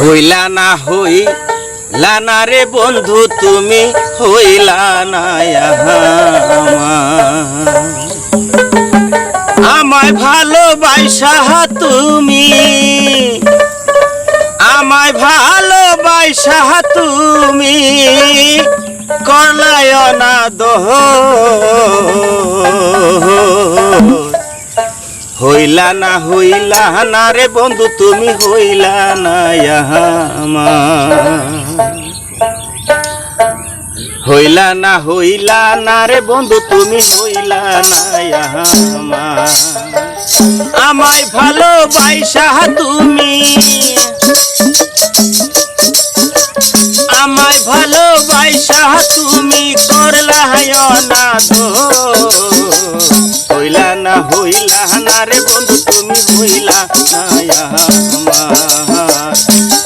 হইলা না হই, লানা রে বন্ধু, তুমি হইলা না। আমায় ভালোবাসা তুমি, আমায় ভালোবাসা তুমি করলায় না দোহ হইলা না হইলা না রে বন্ধু, তুমি হইলা না। হইলা না হইলা না রে বন্ধু, তুমি হইলা না। আমায় ভালোবাসা তুমি আমায় ভালোবাসা তুমি, করলা না দো হইলা না হইলা হইলা না আমার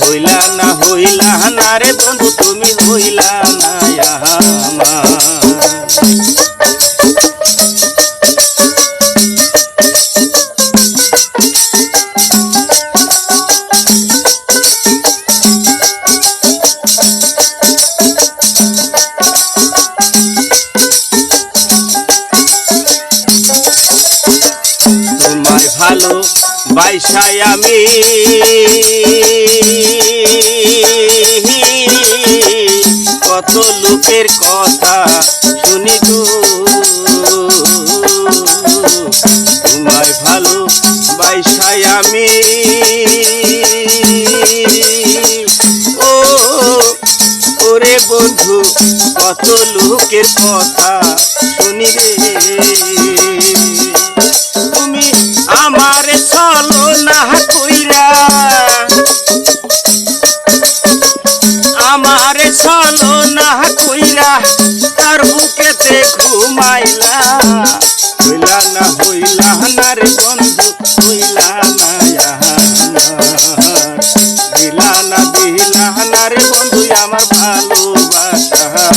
হইলা না হইলা না রে বন্ধু তুমি হইলা না আমার ভালো বাইসাই আমি। কত লোকের কথা শুনি গো। তোমায় ভালো বাইসাই আমি। ও, ওরে বন্ধু, কত লোকের কথা শুনি ঘুমাইলা হইলা না হইলা না রে বন্ধু, হইলা না। দিলা না দিলা না রে বন্ধু, আমার ভালোবাসার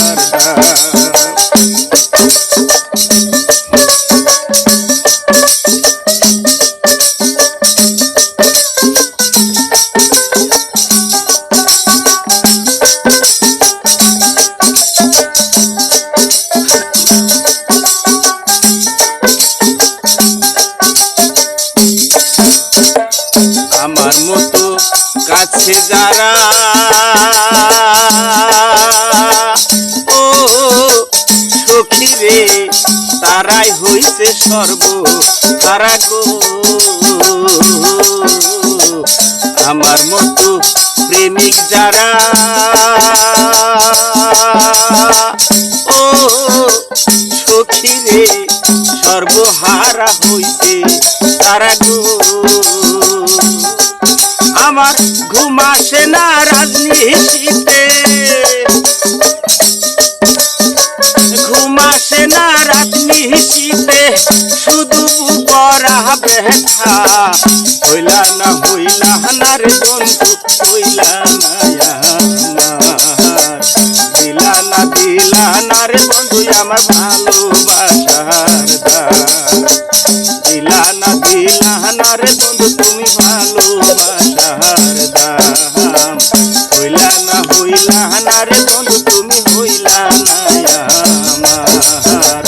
কাছে যারা। ও, সখী রে, তারাই হইছে সর্ব তারা গো। আমার মতো প্রেমিক যারা। ও, সখী রে, সর্বহারা হইতে তারা গো। আমার ঘুম আসে না রাজনীতিতে ঘুম আসে না রাজনীতিতে শুধু করা ব্যথা হইলা না হইলা না রে বন্ধু, হইলা না। দিলা না দিলা না রে বন্ধু, আমার ভালোবাসার। দিলা না দিলা না রে বন্ধু, তুমি ভালোবাসার হইলা না রে বন্ধু তুমি হইলা না আমার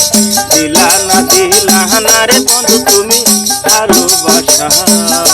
দিলা না দিলা না রে বন্ধু তুমি ভালোবাসার